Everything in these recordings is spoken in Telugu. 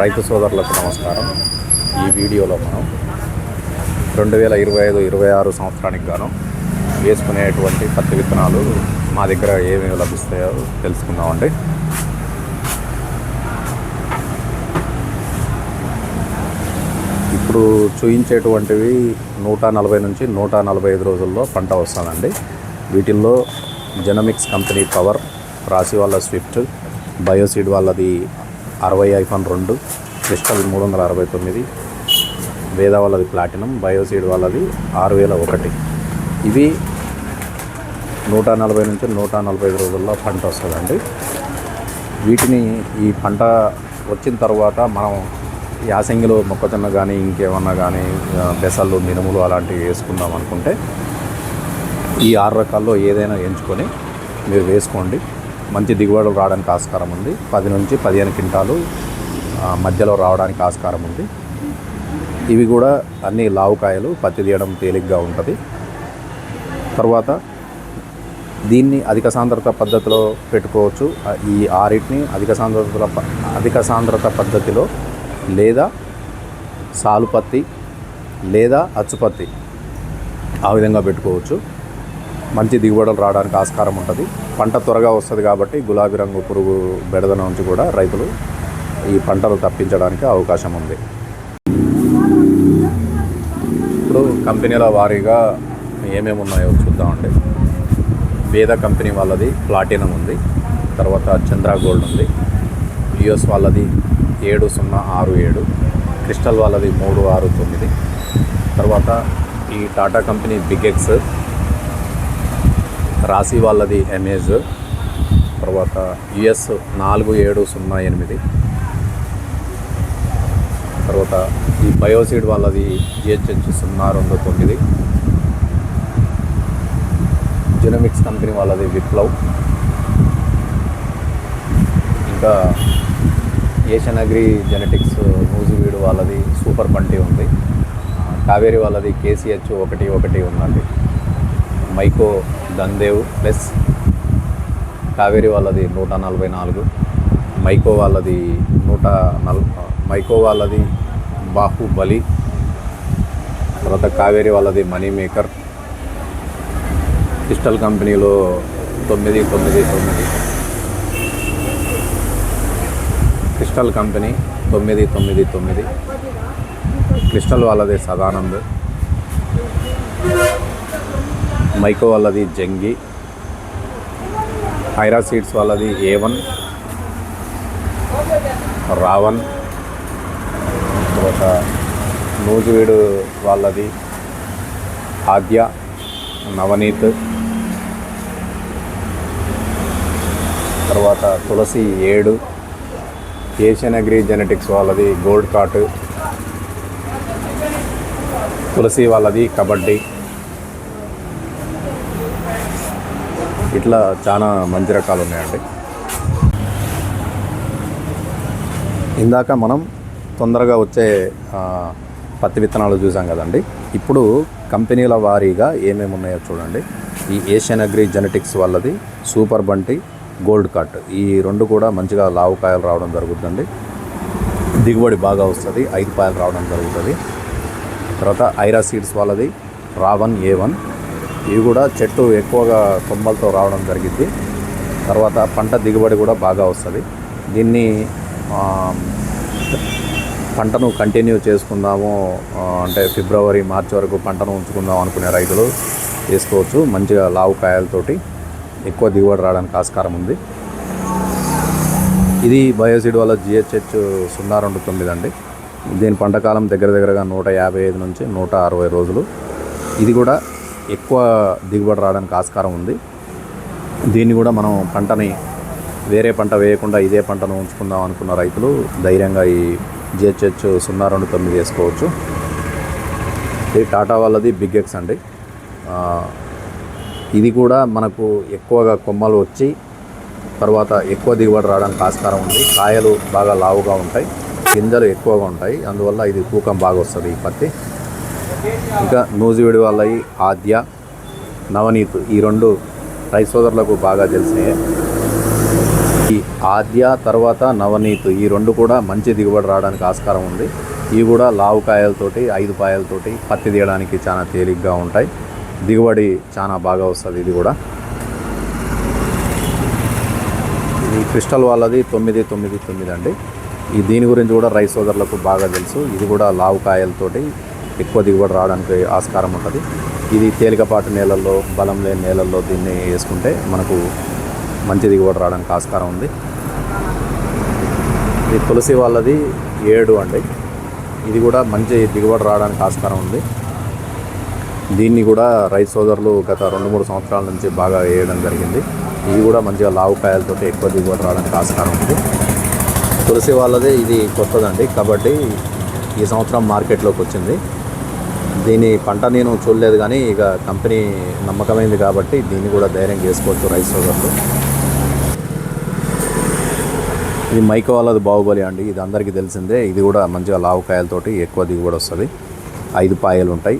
రైతు సోదరులకు నమస్కారం. ఈ వీడియోలో మనం రెండు వేల ఇరవై ఐదు ఇరవై ఆరు సంవత్సరానికి గాను వేసుకునేటువంటి పత్తి విత్తనాలు మా దగ్గర ఏమేమి లభిస్తాయో తెలుసుకుందామండి. ఇప్పుడు చూయించేటువంటివి నూట నలభై నుంచి నూట నలభై ఐదు రోజుల్లో పంట వస్తుందండి. వీటిల్లో జెనమిక్స్ కంపెనీ పవర్ రాశి వాళ్ళ స్విఫ్ట్ బయోసీడ్ వాళ్ళది అరవై ఐఫోన్ రెండు క్రిస్టల్ మూడు వందల అరవై తొమ్మిది వేద వాళ్ళది ప్లాటినం బయోసీడ్ వాళ్ళది ఆరు వేల ఒకటి. ఇవి నూట నలభై నుంచి నూట నలభై ఐదు రోజుల్లో పంట వస్తుందండి. వీటిని ఈ పంట వచ్చిన తర్వాత మనం యాసంగిలో మొక్కజొన్న కానీ ఇంకేమన్నా కానీ ఆ, పెసళ్ళు మినుములు అలాంటివి వేసుకుందాం అనుకుంటే ఈ ఆరు రకాల్లో ఏదైనా ఎంచుకొని మీరు వేసుకోండి. మంచి దిగుబడులు రావడానికి ఆస్కారం ఉంది. పది నుంచి పదిహేను క్వింటాలు మధ్యలో రావడానికి ఆస్కారం ఉంది. ఇవి కూడా అన్ని లావుకాయలు పత్తి తీయడం తేలిగ్గా ఉంటుంది. తర్వాత దీన్ని అధిక సాంద్రత పద్ధతిలో పెట్టుకోవచ్చు. ఈ ఆరిటిని అధిక సాంద్రత ప- అధిక సాంద్రత పద్ధతిలో లేదా సాలుపత్తి లేదా అచ్చుపత్తి ఆ విధంగా పెట్టుకోవచ్చు. మంచి దిగుబడులు రావడానికి ఆస్కారం ఉంటుంది. పంట త్వరగా వస్తుంది కాబట్టి గులాబీ రంగు పురుగు బెడద నుంచి కూడా రైతులు ఈ పంటలు తప్పించడానికి అవకాశం ఉంది. ఇప్పుడు కంపెనీల వారీగా ఏమేమి ఉన్నాయో చూద్దామండి. వేద కంపెనీ వాళ్ళది ప్లాటినం ఉంది. తర్వాత చంద్ర గోల్డ్ ఉంది. యుఎస్ వాళ్ళది ఏడు సున్నా ఆరు ఏడు. క్రిస్టల్ వాళ్ళది మూడు ఆరు తొమ్మిది. తర్వాత ఈ టాటా కంపెనీ బిగ్ ఎక్స్ రాశి వాళ్ళది ఎంఏజ్ తర్వాత యుఎస్ నాలుగు ఏడు సున్నా ఎనిమిది. తర్వాత ఈ బయోసీడ్ వాళ్ళది జిహెచ్హెచ్ సున్నా రెండు తొమ్మిది. జెనమిక్స్ కంపెనీ వాళ్ళది విప్లవ్ ఇంకా ఏషియన్ అగ్రి జెనెటిక్స్ నూజివీడు వాళ్ళది సూపర్ బంటి ఉంది. కావేరి వాళ్ళది కేసీహెచ్ ఒకటి ఒకటి ఉందండి. మైకో దందేవ్ ప్లస్ కావేరి వాళ్ళది నూట నలభై నాలుగు మైకో వాళ్ళది నూట నల్ మైకో వాళ్ళది బాహుబలి తర్వాత కావేరి వాళ్ళది మనీ మేకర్ క్రిస్టల్ కంపెనీలో తొమ్మిది తొమ్మిది తొమ్మిది. క్రిస్టల్ కంపెనీ తొమ్మిది తొమ్మిది తొమ్మిది. క్రిస్టల్ వాళ్ళది సదానంద్. మైకో వాళ్ళది జంగి హైరా సీడ్స్ వాళ్ళది ఏ వన్ రావణ్ తర్వాత నూజివీడు వాళ్ళది ఆద్య నవనీత్ తర్వాత తులసి ఏడు ఏషియన్ అగ్రి జెనెటిక్స్ వాళ్ళది గోల్డ్ కార్ట్ తులసి వాళ్ళది కబడ్డీ. ఇట్లా చాలా మంచి రకాలు ఉన్నాయండి. ఇందాక మనం తొందరగా వచ్చే పత్తి విత్తనాలు చూసాం కదండి. ఇప్పుడు కంపెనీల వారీగా ఏమేమి ఉన్నాయో చూడండి. ఈ ఏషియన్ అగ్రి జెనెటిక్స్ వాళ్ళది సూపర్ బంటి గోల్డ్ కట్. ఈ రెండు కూడా మంచిగా లావు కాయలు రావడం జరుగుతుంది. దిగుబడి బాగా వస్తుంది ఐదు కాయలు రావడం జరుగుతుంది. తర్వాత ఐరా సీడ్స్ వాళ్ళది రావన్ ఏ వన్. ఇవి కూడా చెట్టు ఎక్కువగా కొమ్మలతో రావడం జరిగింది. తర్వాత పంట దిగుబడి కూడా బాగా వస్తుంది. దీన్ని పంటను కంటిన్యూ చేసుకుందాము అంటే ఫిబ్రవరి మార్చి వరకు పంటను ఉంచుకుందాం అనుకునే రైతులు చేసుకోవచ్చు మంచిగా లావు కాయలతోటి ఎక్కువ దిగుబడి రావడానికి ఆస్కారం ఉంది. ఇది బయోసిడ్ వల్ల జిహెచ్హెచ్ సున్నా రెండు తొమ్మిది అండి దీని పంటకాలం దగ్గర దగ్గరగా నూట యాభై ఐదు నుంచి నూట అరవై రోజులు. ఇది కూడా ఎక్కువ దిగుబడి రావడానికి ఆస్కారం ఉంది. దీన్ని కూడా మనం పంటని వేరే పంట వేయకుండా ఇదే పంటను ఉంచుకుందాం అనుకున్న రైతులు ధైర్యంగా ఈ జిహెచ్హెచ్ సున్నా రెండు తొమ్మిది వేసుకోవచ్చు. ఇది టాటా వాళ్ళది బిగ్ ఎక్స్ అండి. ఇది కూడా మనకు ఎక్కువగా కొమ్మలు వచ్చి తర్వాత ఎక్కువ దిగుబడి రావడానికి ఆస్కారం ఉంది. కాయలు బాగా లావుగా ఉంటాయి. గింజలు ఎక్కువగా ఉంటాయి. అందువల్ల ఇది తూకం బాగా వస్తుంది ఈ పత్తి. ఇంకా నూజివీడు వాళ్ళవి ఆద్య నవనీత్ ఈ రెండు రైతు సోదరులకు బాగా తెలిసినాయి. ఈ ఆద్య తర్వాత నవనీత్ ఈ రెండు కూడా మంచి దిగుబడి రావడానికి ఆస్కారం ఉంది. ఇవి కూడా లావు కాయలతోటి ఐదు పాయలతోటి పత్తి తీయడానికి చాలా తేలిగ్గా ఉంటాయి. దిగుబడి చాలా బాగా వస్తుంది ఇది కూడా. ఈ క్రిస్టల్ వాళ్ళది తొమ్మిది తొమ్మిది తొమ్మిది అండి. ఈ దీని గురించి కూడా రైస్ సోదరులకు బాగా తెలుసు. ఇది కూడా లావు కాయలతోటి ఎక్కువ దిగుబడి రావడానికి ఆస్కారం ఉంటుంది. ఇది తేలికపాటి నేలల్లో బలం లేని నేలల్లో దీన్ని వేసుకుంటే మనకు మంచి దిగుబడి రావడానికి ఆస్కారం ఉంది. ఇది తులసి వాళ్ళది ఏడు అండి. ఇది కూడా మంచి దిగుబడి రావడానికి ఆస్కారం ఉంది. దీన్ని కూడా రైతు సోదరులు గత రెండు మూడు సంవత్సరాల నుంచి బాగా వేయడం జరిగింది. ఇది కూడా మంచిగా లావు కాయలతో ఎక్కువ దిగుబడి రావడానికి ఆస్కారం ఉంది. తులసి వాళ్ళది ఇది కొత్తదండి. కాబట్టి ఈ సంవత్సరం మార్కెట్లోకి వచ్చింది. దీని పంట నేను చూడలేదు కానీ ఇక కంపెనీ నమ్మకమైంది కాబట్టి దీన్ని కూడా ధైర్యం చేసుకోవచ్చు రైస్ సోదరులు ఇది మైకో వాళ్ళది బాహుబలి అండి. ఇది అందరికీ తెలిసిందే. ఇది కూడా మంచిగా లావుకాయలతోటి ఎక్కువ దిగుబడి వస్తుంది. ఐదు పాయలు ఉంటాయి.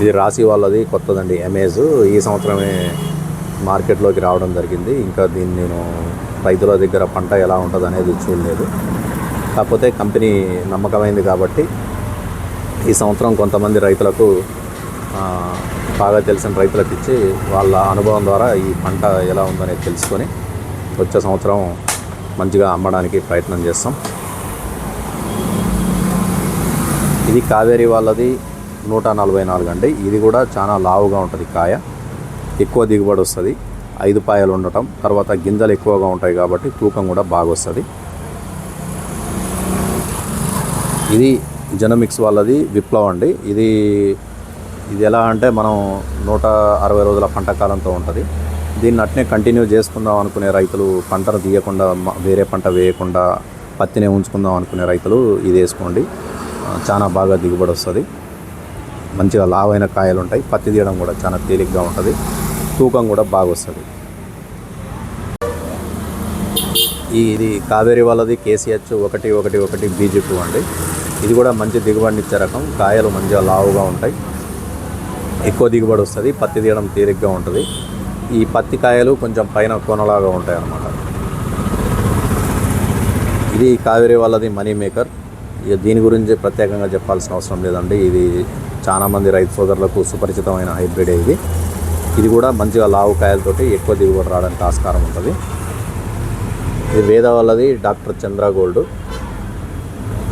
ఇది రాసి వాళ్ళది కొత్తదండి. ఎమేజ్ ఈ సంవత్సరమే మార్కెట్లోకి రావడం జరిగింది. ఇంకా దీన్ని నేను రైతుల దగ్గర పంట ఎలా ఉంటుంది అనేది చూడలేదు. కాకపోతే కంపెనీ నమ్మకమైంది కాబట్టి ఈ సంవత్సరం కొంతమంది రైతులకు బాగా తెలిసిన రైతులకు ఇచ్చి వాళ్ళ అనుభవం ద్వారా ఈ పంట ఎలా ఉందనేది తెలుసుకొని వచ్చే సంవత్సరం మంచిగా అమ్మడానికి ప్రయత్నం చేస్తాం. ఇది కావేరి వాళ్ళది నూట నలభై నాలుగు అండి. ఇది కూడా చాలా లావుగా ఉంటుంది కాయ. ఎక్కువ దిగుబడి వస్తుంది. ఐదు పాయలు ఉండటం తర్వాత గింజలు ఎక్కువగా ఉంటాయి కాబట్టి తూకం కూడా బాగా వస్తుంది ఇది జనమిక్స్ వాళ్ళది విప్లవ్ అండి. ఇది ఇది ఎలా అంటే మనం నూట అరవై రోజుల పంట కాలంతో ఉంటుంది. దీన్ని అట్నే కంటిన్యూ చేసుకుందాం అనుకునే రైతులు పంటను తీయకుండా వేరే పంట వేయకుండా పత్తినే ఉంచుకుందాం అనుకునే రైతులు ఇది వేసుకోండి. చాలా బాగా దిగుబడి వస్తుంది. మంచిగా లావైన కాయలు ఉంటాయి పత్తి తీయడం కూడా చాలా తేలిగ్గా ఉంటుంది. తూకం కూడా బాగా వస్తుంది. ఈ ఇది కావేరి వాళ్ళది కేసీహెచ్ ఒకటి ఒకటి ఒకటి బీజీ టూ అండి ఇది కూడా మంచి దిగుబడిని ఇచ్చే రకం. కాయలు మంచిగా లావుగా ఉంటాయి. ఎక్కువ దిగుబడి వస్తుంది. పత్తి తీయడం తేలిగ్గా ఉంటుంది. ఈ పత్తి కాయలు కొంచెం పైన కొనలాగా ఉంటాయి అన్నమాట ఇది కావేరి వాళ్ళది మనీ మేకర్. ఇక దీని గురించి ప్రత్యేకంగా చెప్పాల్సిన అవసరం లేదండి. ఇది చాలామంది రైతు సోదరులకు సుపరిచితమైన హైబ్రిడ్ ఇది. ఇది కూడా మంచిగా లావు కాయలతోటి ఎక్కువ దిగుబడి రావడానికి ఆస్కారం ఉంటుంది. ఇది వేద వాళ్ళది డాక్టర్ చంద్ర గోల్డ్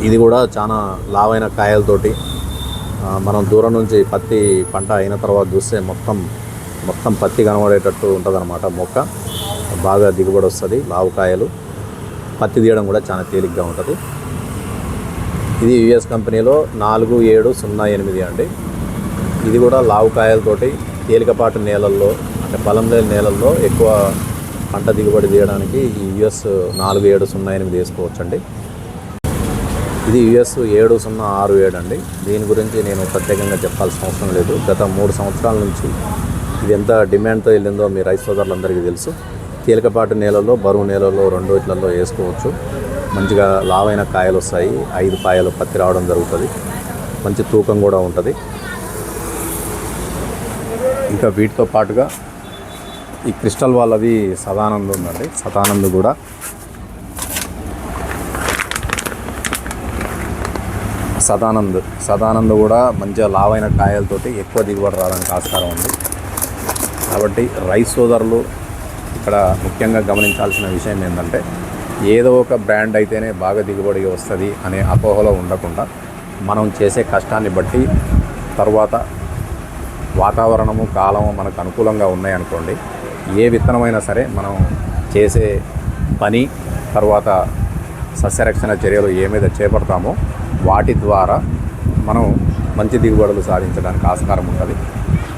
ఇది కూడా చాలా లావైన కాయలతోటి మనం దూరం నుంచి పత్తి పంట అయిన తర్వాత చూస్తే మొత్తం మొత్తం పత్తి కనబడేటట్టు ఉంటుందన్నమాట మొక్క. బాగా దిగుబడి వస్తుంది లావు కాయలు. పత్తి తీయడం కూడా చాలా తేలిగ్గా ఉంటుంది. ఇది యుఎస్ కంపెనీలో నాలుగు ఏడు సున్నా ఎనిమిది అండి. ఇది కూడా లావు కాయలతోటి తేలికపాటు నేలల్లో అంటే బలం లేని నేలల్లో ఎక్కువ పంట దిగుబడి తీయడానికి ఈ యుఎస్ నాలుగు ఏడు సున్నా ఎనిమిది వేసుకోవచ్చండి. ఇది యుఎస్ ఏడు సున్నా ఆరు ఏడు అండి. దీని గురించి నేను ప్రత్యేకంగా చెప్పాల్సిన అవసరం లేదు. గత మూడు సంవత్సరాల నుంచి ఇది ఎంత డిమాండ్తో వెళ్ళిందో మీ రైతు సోదరులందరికీ తెలుసు. తేలికపాటి నేలల్లో బరువు నేలల్లో రెండు ఇట్లలో వేసుకోవచ్చు. మంచిగా లావైన కాయలు వస్తాయి. ఐదు కాయలు పత్తి రావడం జరుగుతుంది. మంచి తూకం కూడా ఉంటుంది. ఇంకా వీటితో పాటుగా ఈ క్రిస్టల్ వాళ్ళది సదానంద్ ఉందండి సదానంద్ కూడా. సదానంద్ సదానంద్ కూడా మంచిగా లావైన కాయలతోటి ఎక్కువ దిగుబడి రావడానికి ఆస్కారం ఉంది. కాబట్టి రైస్ సోదరులు ఇక్కడ ముఖ్యంగా గమనించాల్సిన విషయం ఏంటంటే ఏదో ఒక బ్రాండ్ అయితేనే బాగా దిగుబడి వస్తుంది అనే అపోహలో ఉండకుండా మనం చేసే కష్టాన్ని బట్టి తర్వాత వాతావరణము కాలము మనకు అనుకూలంగా ఉన్నాయనుకోండి ఏ విత్తనమైనా సరే మనం చేసే పని తర్వాత సస్యరక్షణ చర్యలు ఏమైతే చేపడతామో వాటి ద్వారా మనం మంచి దిగుబడులు సాధించడానికి ఆస్కారం ఉంటుంది.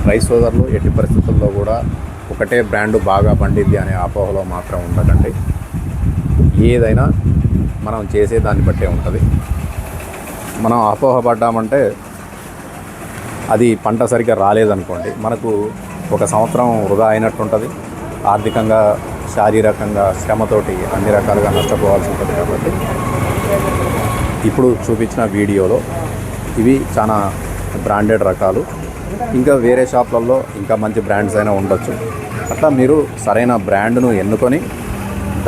రైస్ సోదరులు ఎట్టి పరిస్థితుల్లో కూడా ఒకటే బ్రాండ్ బాగా పండిద్ది అనే అపోహలో మాత్రం ఉండకండి. ఏదైనా మనం చేసే దాన్ని బట్టే ఉంటుంది. మనం అపోహపడ్డామంటే అది పంట సరిగ్గా రాలేదనుకోండి. మనకు ఒక సంవత్సరం వృధా అయినట్టు ఉంటుంది ఆర్థికంగా శారీరకంగా శ్రమతోటి అన్ని రకాలుగా నష్టపోవాల్సి ఉంటుంది కాబట్టి. ఇప్పుడు చూపించిన వీడియోలో ఇవి చాలా బ్రాండెడ్ రకాలు. ఇంకా వేరే షాప్లలో ఇంకా మంచి బ్రాండ్స్ అయినా ఉండొచ్చు. అట్లా మీరు సరైన బ్రాండ్ను ఎన్నుకొని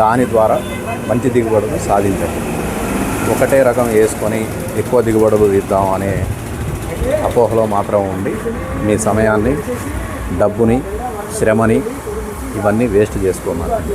దాని ద్వారా మంచి దిగుబడులు సాధించండి. ఒకటే రకం వేసుకొని ఎక్కువ దిగుబడులు ఇద్దాం అనే అపోహలో మాత్రం ఉండి మీ సమయాన్ని డబ్బుని శ్రమని ఇవన్నీ వేస్ట్ చేసుకోమాకండి.